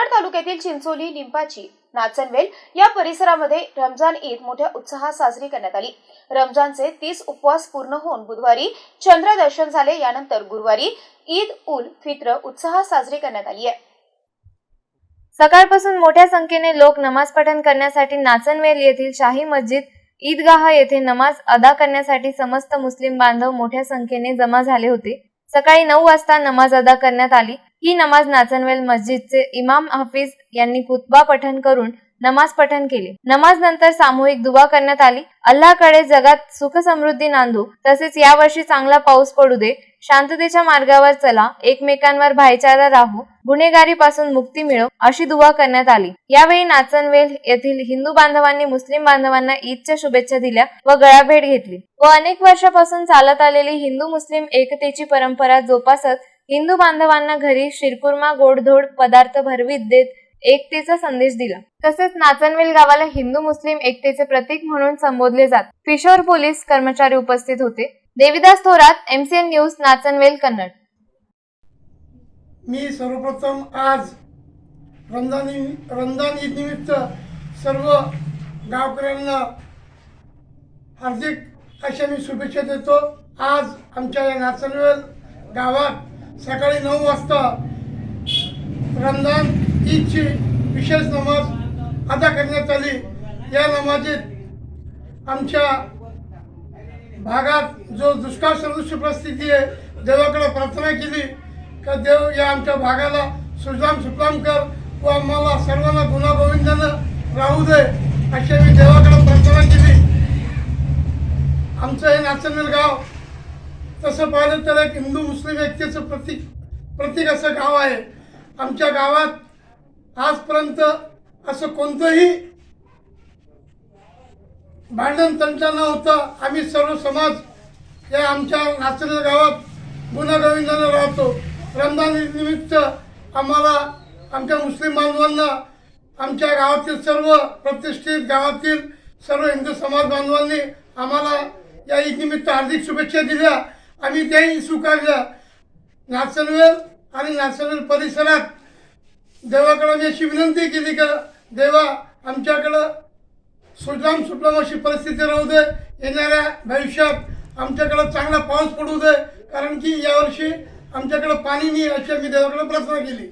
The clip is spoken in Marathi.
कन्नड तालुक्यातील चिंचोली लिंबाची नाचनवेल या परिसरामध्ये रमजान ईद मोठ्या उत्साहात साजरी करण्यात आली. रमजानचे तीस उपवास पूर्ण होऊन बुधवारी चंद्रदर्शन झाले. यानंतर गुरुवारी ईद उल फित्र उत्साहात साजरी करण्यात आली आहे. सकाळपासून मोठ्या संख्येने लोक नमाज पठण करण्यासाठी नाचनवेल येथील शाही मस्जिद ईदगाह येथे नमाज अदा करण्यासाठी समस्त मुस्लिम बांधव मोठ्या संख्येने जमा झाले होते. सकाळी नऊ वाजता नमाज अदा करण्यात आली. ही नमाज नाचनवेल मस्जिदचे इमाम हफीज यांनी खुतबा पठण करून नमाज पठण केले. नमाज नंतर सामूहिक दुवा करण्यात आली. अल्लाकडे जगात सुख समृद्धी नांदू तसेच यावर्षी चांगला पाऊस पडू दे शांततेच्या मार्गावर चला एकमेकांवर भाईचारा राहू गुन्हेगारीपासून मुक्ती मिळव अशी दुवा करण्यात आली. यावेळी नाचनवेल येथील हिंदू बांधवांनी मुस्लिम बांधवांना ईदच्या शुभेच्छा दिल्या व गळाभेट घेतली. व अनेक वर्षापासून चालत आलेली हिंदू मुस्लिम एकतेची परंपरा जोपासत हिंदू बांधवांना घरी शिरकुर्मा गोडधोड पदार्थ भरवीत देत एकतेचा संदेश दिला. तसेच नाचनवेल गावाला हिंदू मुस्लिम एकतेचे प्रतीक म्हणून संबोधले जात. किशोर पोलीस कर्मचारी उपस्थित होते. Devidas Thorat MCN news Nachanvel Kannad. मी सर्वप्रथम आज रमजान रमजान ईद निमित्त सर्व गावकऱ्यांना हार्दिक अशा मी शुभेच्छा देतो. आज आमच्या या नाचनवेल गावात सकाळी नऊ वाजता रमजान ईदची विशेष नमाज अदा करण्यात आली. या नमाजीत आमच्या भागात जो दुष्काळ सदृश्य परिस्थिती आहे देवाकडे प्रार्थना केली. का देव या आमच्या भागाला सुजलाम सुफलाम कर व आम्हाला सर्वांना गुणागोविंदानं राहू दे अशी मी देवाकडे प्रार्थना केली. आमचं हे नाचनवेल गाव तसं पाहिलं तर एक हिंदू मुस्लिम एकतेचं प्रतीक प्रतीक असं गाव आहे. आमच्या गावात आजपर्यंत असं कोणतंही भांडण तंटा न होता आम्ही सर्व समाज या आमच्या नाचलेल्या गावात गुन्हागोविंदानं राहतो. रमजान निमित्त आम्हाला आमच्या मुस्लिम बांधवांना आमच्या गावातील सर्व प्रतिष्ठित गावातील सर्व हिंदू समाज बांधवांनी आम्हाला या ईदनिमित्त हार्दिक शुभेच्छा दिल्या. आणि त्याही स्वीकारल्या नाचनवेल आणि नाचनवेल परिसरात देवाकडं मी अशी विनंती केली का देवा आमच्याकडं सुजलाम सुफलाम अशी परिस्थिती राहू दे येणाऱ्या भविष्यात आमच्याकडं चांगला पाऊस पडू दे कारण की यावर्षी आमच्याकडं पाणी नाही अशी आम्ही देवाकडे प्रार्थना केली.